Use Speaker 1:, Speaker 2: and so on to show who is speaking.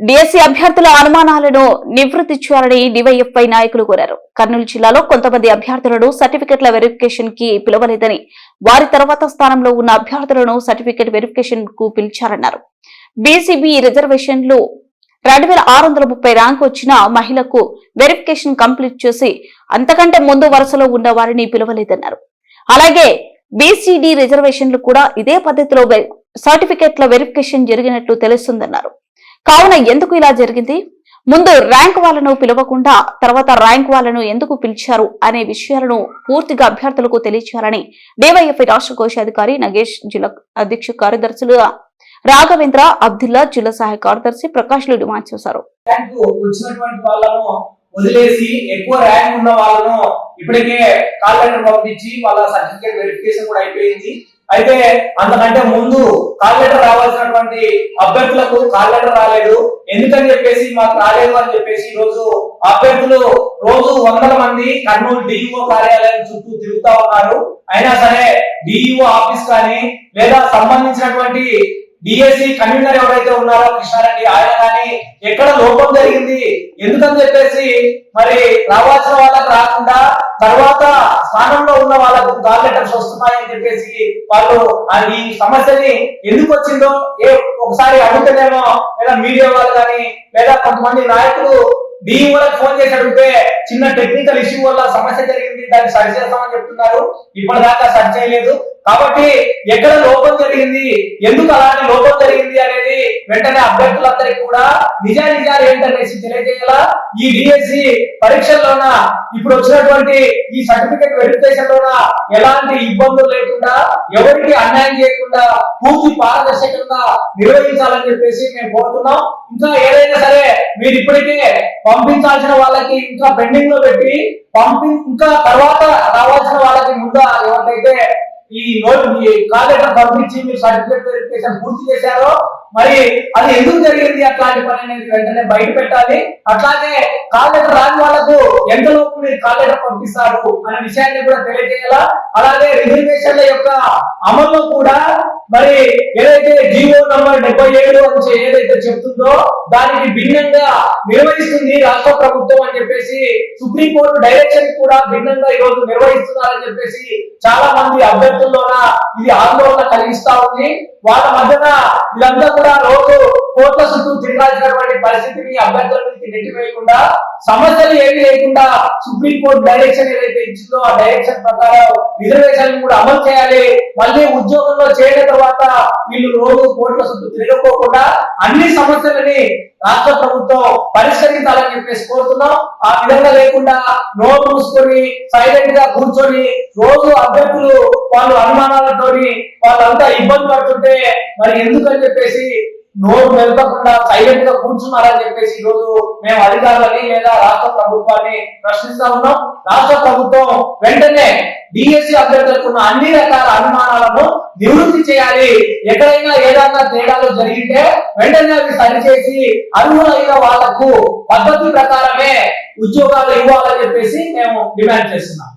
Speaker 1: DSC అభ్యర్థుల అనుమానాలను నివృత్తి చేయాలని డివైఎఫ్ఐ నాయకులు కోరారు. కర్నూలు జిల్లాలో కొంతమంది అభ్యర్థులను సర్టిఫికెట్ల వెరిఫికేషన్కి పిలవలేదని వారి తర్వాత స్థానంలో ఉన్న అభ్యర్థులను సర్టిఫికెట్ వెరిఫికేషన్కు పిలిచారన్నారు. బీసీబీ రిజర్వేషన్లు రెండు వేల ఆరు వందల ముప్పై ర్యాంక్ వచ్చిన మహిళకు వెరిఫికేషన్ కంప్లీట్ చేసి అంతకంటే ముందు వరుసలో ఉన్న వారిని పిలవలేదన్నారు. అలాగే బీసీడీ రిజర్వేషన్లు కూడా ఇదే పద్ధతిలో సర్టిఫికెట్ల వెరిఫికేషన్ జరిగినట్లు తెలుస్తుందన్నారు. కావున ఎందుకు ఇలా జరిగింది? ముందు ర్యాంక్ వాళ్ళను పిలవకుండా తర్వాత ర్యాంక్ వాళ్ళను ఎందుకు పిలిచారు అనే విషయాలను పూర్తిగా అభ్యర్థులకు తెలియచేయాలని డివైఎఫ్ఐ రాష్ట్ర కోశాధికారి నగేష్ జిల్లా అధ్యక్ష కార్యదర్శులుగా రాఘవేంద్ర అబ్దుల్లా జిల్లా సహాయ కార్యదర్శి ప్రకాష్లు డిమాండ్ చేశారు.
Speaker 2: వదిలేసి ఎక్కువ ర్యాంక్ ఉన్న వాళ్ళను ఇప్పటికే కాల్ లెటర్ పంపించి వాళ్ళ సర్టిఫికేట్ వెరిఫికేషన్ కూడా అయిపోయింది. అయితే అంతకంటే ముందు కాల్ లెటర్ రావాల్సినటువంటి అభ్యర్థులకు కాల్ లెటర్ రాలేదు. ఎందుకని చెప్పేసి మాకు రాలేదు అని చెప్పేసి ఈ రోజు అభ్యర్థులు రోజు వందల మంది కర్నూలు డిఇఓ కార్యాలయం చుట్టూ తిరుగుతా ఉన్నారు. అయినా సరే డిఇఓ ఆఫీస్ కానీ లేదా సంబంధించినటువంటి డిఎస్సి కన్వీనర్ ఎవరైతే ఉన్నారో కృష్ణారెడ్డి ఆయన కానీ ఎక్కడ లోపం జరిగింది? ఎందుకని చెప్పేసి మరి రావాల్సిన వాళ్ళకి రాకుండా తర్వాత స్థానంలో ఉన్న వాళ్ళకు కాల్ లెటర్స్ వస్తున్నాయని చెప్పేసి వాళ్ళు ఆ ఈ సమస్యని ఎందుకు వచ్చిందో ఏ ఒకసారి అడుగుతానేమో లేదా మీడియా వాళ్ళు కానీ లేదా కొంతమంది నాయకులు డిఈఓలకు ఫోన్ చేసి అడిగితే చిన్న టెక్నికల్ ఇష్యూ వల్ల సమస్య జరిగింది దాన్ని సరి చేస్తామని చెప్తున్నారు. ఇప్పటిదాకా సరి చేయలేదు. కాబట్టి ఎక్కడ లోపం జరిగింది? ఎందుకు అలాంటి లోపం జరిగింది అనేది వెంటనే అభ్యర్థులందరికీ కూడా నిజా నిజాలు ఏంటనేసి తెలియజేయాలా? ఈ డిఎస్సి పరీక్షల్లోన ఇప్పుడు వచ్చినటువంటి ఈ సర్టిఫికెట్ వెరిఫికేషన్ లోన ఎలాంటి ఇబ్బందులు లేకుండా ఎవరికి అన్యాయం చేయకుండా పూర్తి పారదర్శకంగా నిర్వహించాలని చెప్పేసి మేము కోరుతున్నాం. ఇంకా ఏదైనా సరే మీరు ఇప్పటికే పంపించాల్సిన వాళ్ళకి ఇంకా పెండింగ్లో పెట్టి పంపి ఇంకా తర్వాత రావాల్సిన వాళ్ళకి ముందు ఎవరికైతే ఈ నోట్ ఈ కాల్ లెటర్ పంపించి మీరు సర్టిఫికేట్ వెరిఫికేషన్ పూర్తి చేశారో మరి అది ఎందుకు జరిగింది? అట్లాంటి పని అనేది వెంటనే బయట పెట్టాలి. అట్లాగే కాల్ లెటర్ రాని వాళ్ళకు ఎంతలోపు మీరు కాల్ లెటర్ పంపిస్తారు అనే విషయాన్ని కూడా తెలియజేయాలా? అలాగే రిజర్వేషన్ల యొక్క అమల్లో కూడా మరి ఏదైతే జీవో నంబర్ డెబ్బై ఏడు అని ఏదైతే చెప్తుందో దానికి భిన్నంగా నిర్వహిస్తుంది రాష్ట్ర ప్రభుత్వం అని చెప్పేసి సుప్రీంకోర్టు డైరెక్షన్ కూడా భిన్నంగా ఈ రోజు నిర్వహిస్తున్నారని చెప్పేసి చాలా మంది అభ్యర్థుల్లోన ఇది ఆందోళన కలిగిస్తా ఉంది. వాళ్ళ మధ్యన వీళ్ళంతా కూడా రోజు కోట్ల చుట్టూ తిరగాల్సినటువంటి పరిస్థితిని అభ్యర్థుల నుంచి నెట్టివేయకుండా సమస్యలు ఏమీ లేకుండా సుప్రీంకోర్టు డైరెక్షన్ ఏదైతే ఇచ్చిందో ఆ డైరెక్షన్ ప్రకారం రిజర్వేషన్ కూడా అమలు చేయాలి. మళ్ళీ ఉద్యోగంలో చేరిన తర్వాత వీళ్ళు రోజు కోర్టుల చుట్టూ తిరగకోకుండా అన్ని సమస్యలని రాష్ట్ర ప్రభుత్వం పరిష్కరించాలని చెప్పేసి కోరుతున్నాం. ఆ విధంగా లేకుండా నోరు మూసుకొని సైలెంట్గా కూర్చొని రోజు అభ్యర్థులు వాళ్ళు అనుమానాలతోని వాళ్ళంతా ఇబ్బంది పడుతుంటే మరి ఎందుకని చెప్పేసి నోరు వెళ్తకుండా సైలెంట్గా కూర్చున్నారని చెప్పేసి ఈ రోజు మేము అధికారులని లేదా రాష్ట్ర ప్రభుత్వాన్ని ప్రశ్నిస్తా ఉన్నాం. రాష్ట్ర ప్రభుత్వం వెంటనే డిఎస్సి అభ్యర్థులకు ఉన్న అన్ని రకాల అనుమానాలను నివృత్తి చేయాలి. ఎక్కడైనా ఏదైనా తేడాలు జరిగితే వెంటనే అవి సరిచేసి అర్హులైన వాళ్ళకు పద్ధతి ప్రకారమే ఉద్యోగాలు ఇవ్వాలని చెప్పేసి మేము డిమాండ్ చేస్తున్నాం.